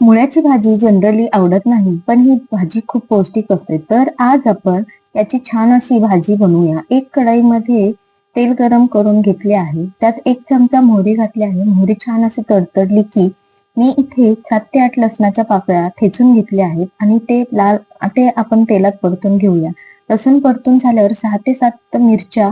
मुळ्याची भाजी जनरली आवडत नाही पण ही भाजी खूप पौष्टिक असते. तर आज आपण याची छान अशी भाजी बनवूया. एक कढईमध्ये तेल गरम करून घेतले आहे. त्यात एक चमचा मोहरी घातली आहे. मोहरी छान अशी तडतडली की मी इथे सात ते आठ लसणाच्या पाकळ्या ठेचून घेतल्या आहेत आणि ते लाल ते आपण तेलात परतून घेऊया. लसूण परतून झाल्यावर सहा ते सात मिरच्या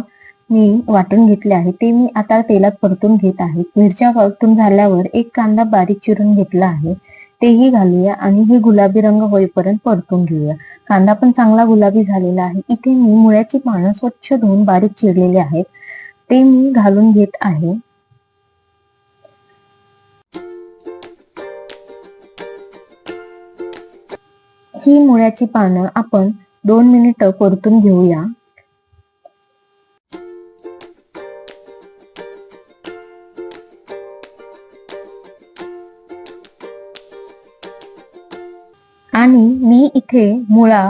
मी वाटून घेतले आहे ते मी आता तेलात परतून घेत आहे. मिरच्या परतून झाल्यावर एक कांदा बारीक चिरून घेतला आहे. तेही घालूया आणि हे गुलाबी रंग होईपर्यंत परतून घेऊया. कांदा पण चांगला गुलाबी झालेला आहे. इथे मी मुळ्याची पानं स्वच्छ धुवून बारीक चिरलेले आहेत. ते मी घालून घेत आहे. ही मुळ्याची पानं आपण दोन मिनिट परतून घेऊया. आणि मी इथे मुळा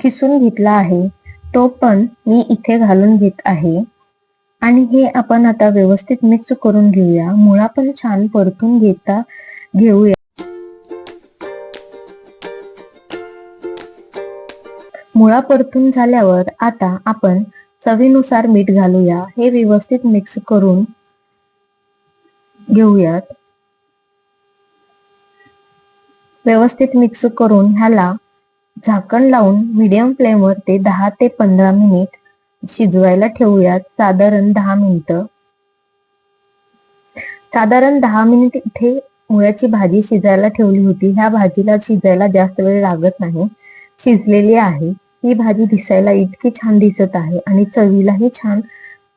खिसून घेतला आहे तो पण मी इथे घालून घेत आहे. आणि हे आपण आता व्यवस्थित मिक्स करून घेऊया. मुळा पण छान परतून घेता घेऊया. मुळा परतून झाल्यावर आता आपण चवीनुसार मीठ घालूया. हे व्यवस्थित मिक्स करून घेऊयात. व्यवस्थित मिक्स करून ह्याला झाकण लावून मीडियम फ्लेमवर ते दहा ते पंधरा मिनिट शिजवायला ठेवूयात. साधारण दहा मिनिटं साधारण दहा मिनिट इथे मुळ्याची भाजी शिजायला ठेवली होती. ह्या भाजीला शिजायला जास्त वेळ लागत नाही. शिजलेली आहे. ही भाजी दिसायला इतकी छान दिसत आहे आणि चवीलाही छान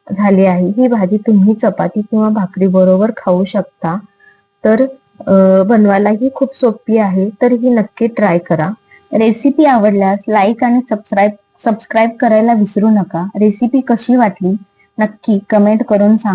झाली आहे. ही भाजी तुम्ही चपाती किंवा भाकरी बरोबर खाऊ शकता. तर बनवायलाही खूप सोपी आहे तर ही नक्की ट्राय करा. रेसिपी आवडल्यास लाईक आणि सबस्क्राईब सबस्क्राईब करायला विसरू नका. रेसिपी कशी वाटली नक्की कमेंट करून सांगा.